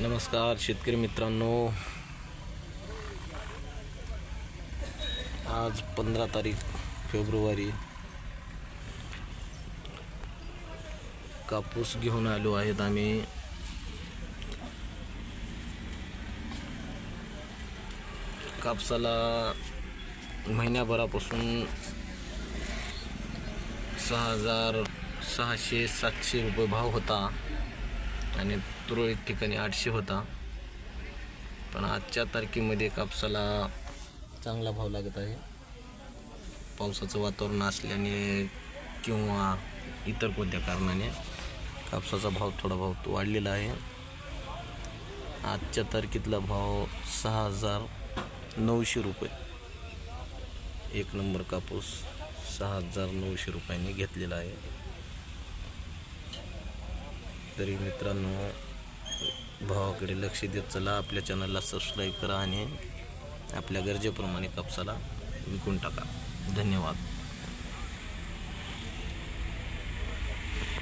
नमस्कार शेतकरी मित्रांनो. आज पंधरा तारीख फेब्रुवारी. कापूस घेऊन आलो आहेत आम्ही. कापसाला महिन्याभरापासून सहा हजार सहाशे सातशे रुपये भाव होता. आणि तुरळक ठिकाणी आठशे होता. पण आजच्या तारखेमध्ये कापसाला चांगला भाव लागत आहे. पावसाचं वातावरण असल्याने किंवा इतर कोणत्या कारणाने कापसाचा भाव थोडा भाव वाढलेला आहे. आजच्या तारखेतला भाव सहा हजार नऊशे रुपये. एक नंबर कापूस सहा हजार नऊशे रुपयांनी घेतलेला आहे. तरी मित्रांनो भावाकडे लक्ष देत चला. आपल्या चॅनलला सबस्क्राईब करा आणि आपल्या गरजेप्रमाणे कापसाला विकून टाका. धन्यवाद.